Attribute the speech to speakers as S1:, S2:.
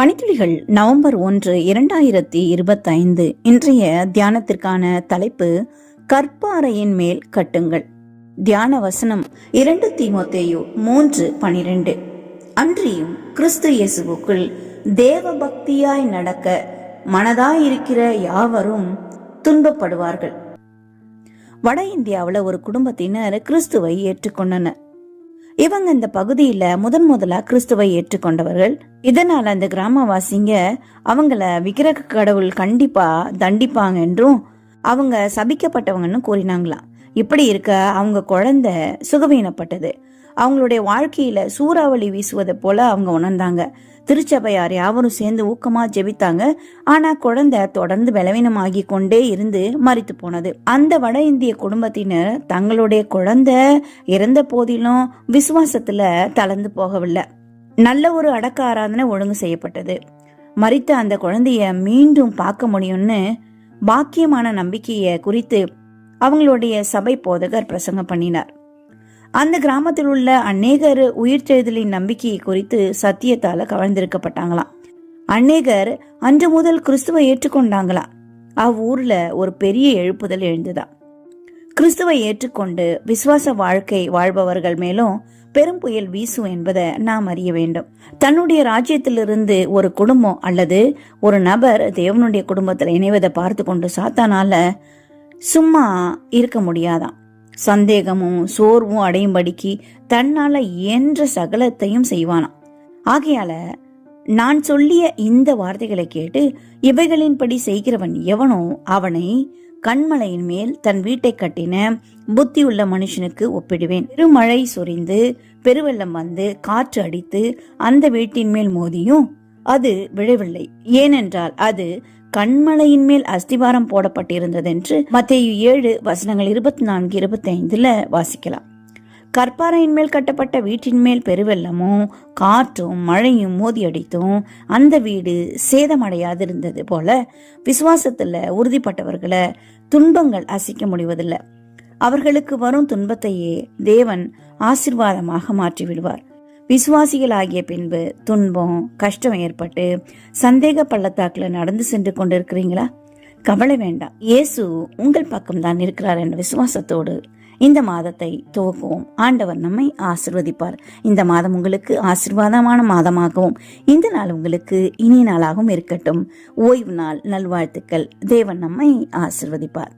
S1: மணித்துளிகள் November ஒன்று இரண்டாயிரத்தி இருபத்தைந்து இன்றைய தியானத்திற்கான தலைப்பு கற்பாறையின் மேல் கட்டுங்கள். தியான வசனம் இரண்டு தீமோத்தேயு மூன்று பனிரெண்டு. அன்றியும் கிறிஸ்து இயேசுவுக்குள் தேவ பக்தியாய் நடக்க மனதாயிருக்கிற யாவரும் துன்பப்படுவார்கள். வட இந்தியாவில் ஒரு குடும்பத்தினர் கிறிஸ்துவை ஏற்றுக்கொண்டனர். இவங்க இந்த பகுதியில முதன் முதலா கிறிஸ்துவை ஏற்றுக்கொண்டவர்கள். இதனால அந்த கிராமவாசிங்க அவங்கள விக்கிரக கடவுள் கண்டிப்பா தண்டிப்பாங்க என்றும் அவங்க சபிக்கப்பட்டவங்கன்னு கூறினாங்களாம். இப்படி இருக்க அவங்க குழந்தை சுகவீனப்பட்டது. அவங்களுடைய வாழ்க்கையில சூறாவளி வீசுவதை போல அவங்க உணர்ந்தாங்க. திருச்சபையார் யாவரும் சேர்ந்து ஊக்கமா ஜெபித்தாங்க. ஆனா குழந்தை தொடர்ந்து பலவீனமாகி கொண்டே இருந்து மறித்து போனது. அந்த வட இந்திய குடும்பத்தினர் தங்களுடைய குழந்தை இறந்த போதிலும் விசுவாசத்துல தளர்ந்து போகவில்லை. நல்ல ஒரு அடக்க ஆராதனை ஒழுங்கு செய்யப்பட்டது. மறித்த அந்த குழந்தைய மீண்டும் பார்க்க முடியும்னு பாக்கியமான நம்பிக்கையை குறித்து அவங்களுடைய சபை போதகர் பிரசங்கம் பண்ணினார். அந்த கிராமத்தில் உள்ள அநேகர் உயிர்த்தெழுதலின் நம்பிக்கையை குறித்து சத்தியத்தால கவர்ந்திருக்கப்பட்டாங்களாம். அநேகர் அன்று முதல் கிறிஸ்துவை ஏற்றுக்கொண்டாங்களாம். அவ்வூர்ல ஒரு பெரிய எழுப்புதல் எழுந்துதான் கிறிஸ்துவை ஏற்றுக்கொண்டு விசுவாச வாழ்க்கை வாழ்பவர்கள் மேலும் பெரும் புயல் வீசும் என்பதை நாம் அறிய வேண்டும். தன்னுடைய ராஜ்யத்திலிருந்து ஒரு குடும்பம் அல்லது ஒரு நபர் தேவனுடைய குடும்பத்தில் இணைவதை பார்த்து கொண்டு சாத்தானால சும்மா இருக்க முடியாதான் சந்தேகமும் சோர்வும் அடையும்படிக்கு தன்னால இயன்ற சகலத்தையும் செய்வானாம். ஆகையால நான் சொல்லிய இந்த வார்த்தைகளை கேட்டு இவைகளின்படி செய்கிறவன் எவனோ அவனை கண்மலையின் மேல் தன் வீட்டை கட்டின புத்தியுள்ள மனுஷனுக்கு ஒப்பிடுவேன். பெருமழை சொரிந்து பெருவெள்ளம் வந்து காற்று அடித்து அந்த வீட்டின் மேல் மோதியும் அது விழவில்லை. ஏனென்றால் அது கண்மலையின் மேல் அஸ்திவாரம் போடப்பட்டிருந்ததென்று மத்தேயு ஏழு வசனங்கள் இருபத்தி நான்கு இருபத்தி ஐந்துல வாசிக்கலாம். கற்பாறையின் மேல் கட்டப்பட்ட வீட்டின் மேல் பெருவெள்ளமும் காற்றும் மழையும் மோதி அடித்தும் அந்த வீடு சேதமடையாதிருந்தது போல விசுவாசத்துல உறுதிப்பட்டவர்களை துன்பங்கள் அசைக்க முடிவதில்லை. அவர்களுக்கு வரும் துன்பத்தையே தேவன் ஆசிர்வாதமாக மாற்றி விடுவார் விசுவாசிகள் ஆகிய பின்பு துன்பம் கஷ்டம் ஏற்பட்டு சந்தேக பள்ளத்தாக்கில் நடந்து சென்று கொண்டிருக்கிறீங்களா? கவலை வேண்டாம். இயேசு உங்கள் பக்கம்தான் இருக்கிறார் என்ற விசுவாசத்தோடு இந்த மாதத்தை துவக்குவோம். ஆண்டவர் நம்மை ஆசிர்வதிப்பார். இந்த மாதம் உங்களுக்கு ஆசிர்வாதமான மாதமாகவும் இந்த நாள் உங்களுக்கு இனிய நாளாகவும் இருக்கட்டும். ஓய்வு நாள் நல்வாழ்த்துக்கள். தேவன் நம்மை ஆசிர்வதிப்பார்.